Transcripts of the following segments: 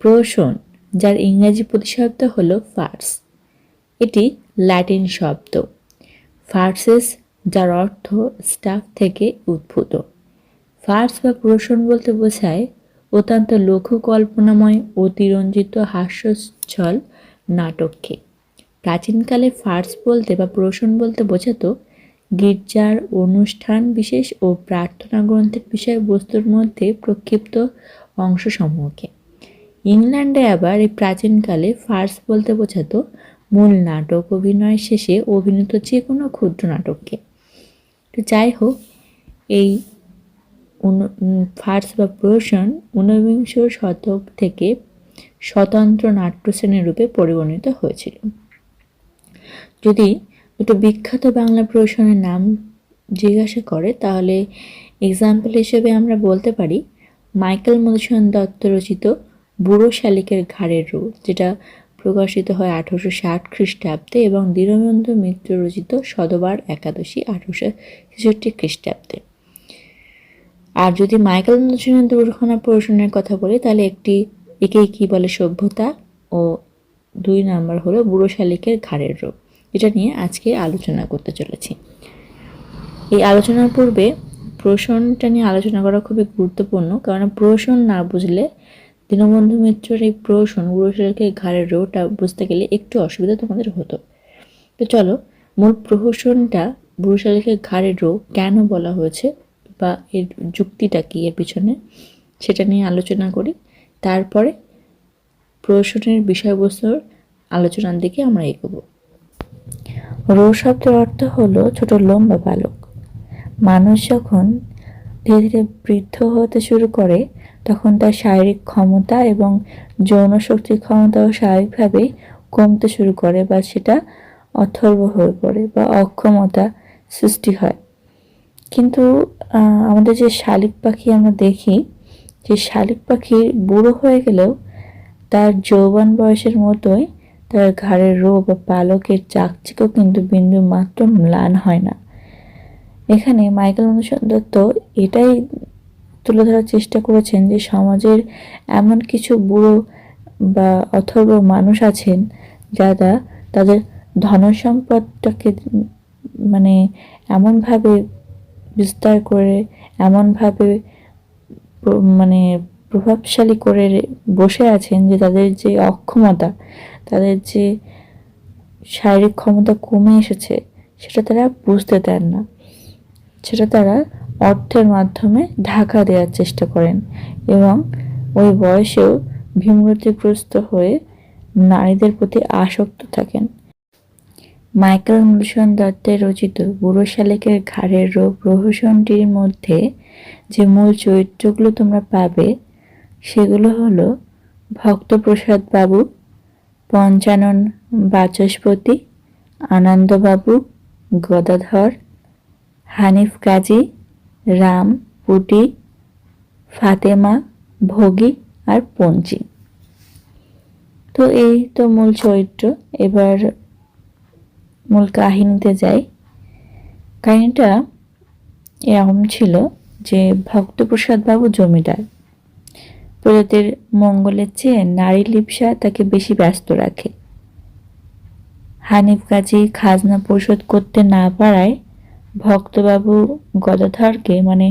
প্রোশন, যার ইংরেজি প্রতিশব্দ হলো ফার্স। এটি ল্যাটিন শব্দ। ফার্সেস যার অর্থ স্টাফ থেকে উদ্ভূত। ফার্স বা প্রোশন বলতে বোঝায় অত্যন্ত লঘু কল্পনাময় অতিরঞ্জিত, হাস্যচ্ছল নাটককে। প্রাচীনকালে ফার্স বলতে বা প্রোশন বলতে বোঝাতো গির্জার অনুষ্ঠান বিশেষ ও প্রার্থনা গ্রন্থের বিষয়বস্তুর মধ্যে প্রক্ষিপ্ত অংশসমূহকে। ইংল্যান্ডে আবার এই প্রাচীনকালে ফার্স বলতে বোঝাতো মূল নাটক অভিনয় শেষে অভিনীত যে কোনো ক্ষুদ্র নাটককে। তো যাই হোক, এই ফার্স বা প্রহসন ঊনবিংশ শতক থেকে স্বতন্ত্র নাট্যশ্রেণী রূপে পরিগণিত হয়েছিল। যদি দুটো বিখ্যাত বাংলা প্রহসনের নাম জিজ্ঞাসা করে, তাহলে এক্সাম্পল হিসেবে আমরা বলতে পারি মাইকেল মধুসূদন দত্ত রচিত বুড়ো শালিকের ঘাড়ের রূপ, যেটা প্রকাশিত হয় আঠারোশো ষাট খ্রিস্টাব্দে এবং দীনবন্ধু মিত্র রচিত সদবার একাদশী আঠারোশো ছেষট্টি খ্রিস্টাব্দে। আর যদি মাইকেল মধুসূদন দুর্ঘটনা প্রদর্শনের কথা বলি, তাহলে একটি একেই কি বলে সভ্যতা ও দুই নাম্বার হলো বুড়ো শালিকের ঘাড়ের রোগ এটা নিয়ে আজকে আলোচনা করতে চলেছি। এই আলোচনার পূর্বে প্রসনটা নিয়ে আলোচনা করা খুবই গুরুত্বপূর্ণ কারণ প্রসন না বুঝলে দীনবন্ধু মিত্রের এই প্রসন বুড়ো শালিকের ঘাড়ের রোগটা বুঝতে গেলে একটু অসুবিধা তোমাদের হতো। তো চলো, মূল প্রহসনটা বুড়ো শালিকের ঘাড়ের রোগ কেন বলা হয়েছে বা এর যুক্তিটা কি এর পিছনে সেটা নিয়ে আলোচনা করি। তারপরে প্রহসনের বিষয়বস্তুর আলোচনার দিকে আমরা এগোবো। রো শব্দের অর্থ হলো ছোট লম্বা বালক। মানুষ যখন ধীরে ধীরে বৃদ্ধ হতে শুরু করে, তখন তার শারীরিক ক্ষমতা এবং যৌন শক্তির ক্ষমতাও স্বাভাবিকভাবে কমতে শুরু করে বা সেটা অথর্ব হয়ে পড়ে বা অক্ষমতা সৃষ্টি হয়। কিন্তু আমাদের যে শালিক পাখি আমরা দেখি, যে শালিক পাখি বুড়ো হয়ে গেলেও তার যৌবন বয়সের মতোই তার ঘাড়ের রোগ বা পালকের চাকচিক্য কিন্তু বিন্দু মাত্র ম্লান হয় না। এখানে মাইকেল মধুসূদন দত্ত এটাই তুলে ধরার চেষ্টা করেছেন যে সমাজের এমন কিছু বুড়ো বা অথর্ব মানুষ আছেন যারা তাদের ধনসম্পদটাকে মানে এমনভাবে বিস্তার করে, এমনভাবে মানে প্রভাবশালী করে বসে আছেন যে তাদের যে অক্ষমতা, তাদের যে শারীরিক ক্ষমতা কমে এসেছে, সেটা তারা বুঝতে দেন না। সেটা তারা অর্থের মাধ্যমে ঢাকা দেওয়ার চেষ্টা করেন এবং ওই বয়সেও ভীমরতিগ্রস্ত হয়ে নারীদের প্রতি আসক্ত থাকেন। মাইকেল মধুসূদন দত্তের রচিত বুড়ো শালিকের ঘাড়ের রোগ প্রহসনটির মধ্যে যে মূল চরিত্রগুলো তোমরা পাবে, সেগুলো হলো ভক্তপ্রসাদ বাবু, পঞ্চানন বাচস্পতি, আনন্দবাবু, গদাধর হানিফ কাজী, রাম, পুটি, ফাতেমা, ভোগী আর পঞ্চি। তো এই তো মূল চরিত্র। এবার মূল কাহিনীতে যাই। কাহিনীটা এরকম ছিল যে ভক্তপ্রসাদ বাবু জমিদার। প্রজাদের মঙ্গলের চেয়ে নারী লিপসা তাকে বেশি ব্যস্ত রাখে। হানিফ কাজী খাজনা পরিশোধ করতে না পারায় ভক্তবাবু গদাধরকে মানে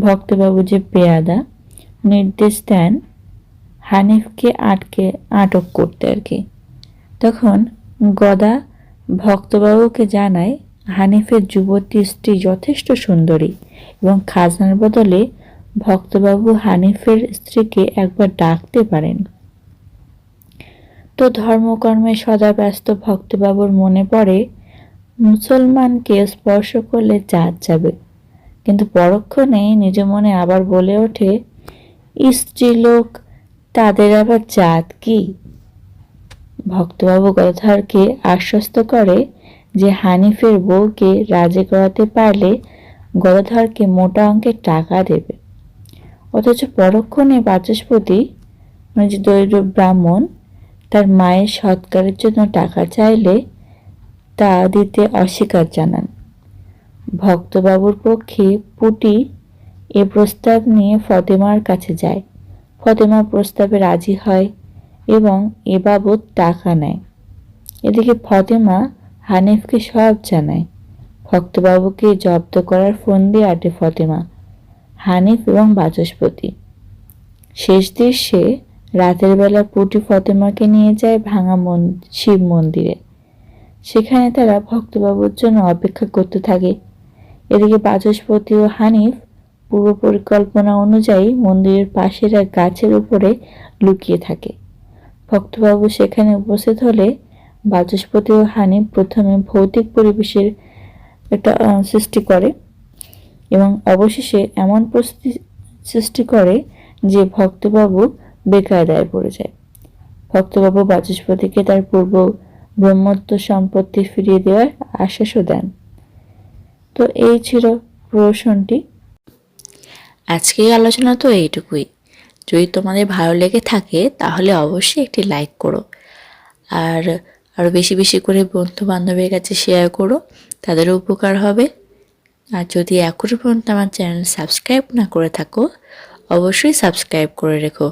ভক্তবাবু যে পেয়াদা, নির্দেশ দেন হানিফকে আটকে, আটক করতে আর কি। তখন গদা ভক্তবাবুকে জানায়, হানিফের যুবতী স্ত্রী যথেষ্ট সুন্দরী এবং খাজনার বদলে ভক্তবাবু হানিফের স্ত্রীকে একবার ডাকতে পারেন। তো ধর্মকর্মে সদা ব্যস্ত ভক্তবাবুর মনে পড়ে মুসলমানকে স্পর্শ করলে জাত যাবে। কিন্তু পরক্ষণে নিজ মনে আবার বলে ওঠে স্ত্রীলোক তাদের আবার জাত কি? ভক্তবাবু গদাধরকে আশ্বস্ত করে যে হানিফের বউকে রাজি করাতে পারলে গদাধরকে মোটা অঙ্কের টাকা দেবে। অথচ পরক্ষণে বাচস্পতি মানে যে দরিদ্র ব্রাহ্মণ, তার মায়ের সৎকারের জন্য টাকা চাইলে তা দিতে অস্বীকার জানান। ভক্তবাবুর পক্ষে পুটি এ প্রস্তাব নিয়ে ফতেমার কাছে যায়। ফতেমা প্রস্তাবে রাজি হয় এবং এ বাবদ টাকা নেয়। এদিকে ফতেমা হানিফকে সব জানায়, ভক্তবাবুকে জব্দ করার ফোন দিয়ে আটে ফতেমা, হানিফ এবং বাচস্পতি। শেষ দৃশ্যে রাতের বেলা পুটি ফতেমাকে নিয়ে যায় ভাঙা শিব মন্দিরে। সেখানে তারা ভক্তবাবুর জন্য অপেক্ষা করতে থাকে। এদিকে বাচস্পতি ও হানিফ পূর্ব পরিকল্পনা অনুযায়ী মন্দিরের পাশের এক গাছের উপরে লুকিয়ে থাকে। ভক্তবাবু সেখানে উপস্থিত হলে বাচস্পতি ও হানিফ প্রথমে ভৌতিক পরিবেশের একটা সৃষ্টি করে এবং অবশেষে এমন পরিস্থিতি সৃষ্টি করে যে ভক্তবাবু বেকায়দায় পড়ে যায়। ভক্তবাবু বাচস্পতিকে তার পূর্ব ব্রহ্মত্ব সম্পত্তি ফিরিয়ে দেওয়ার আশ্বাসও দেন। তো এই ছিল প্রহসনটি আজকের আলোচনা তো এইটুকুই। যদি তোমাদের ভালো লেগে থাকে, তাহলে অবশ্যই একটি লাইক করো। আর আরও বেশি বেশি করে বন্ধু বান্ধবের কাছে শেয়ার করো, তাদেরও উপকার হবে। আর যদি এখনও পর্যন্ত আমার চ্যানেল সাবস্ক্রাইব না করে থাকো, অবশ্যই সাবস্ক্রাইব করে রেখো।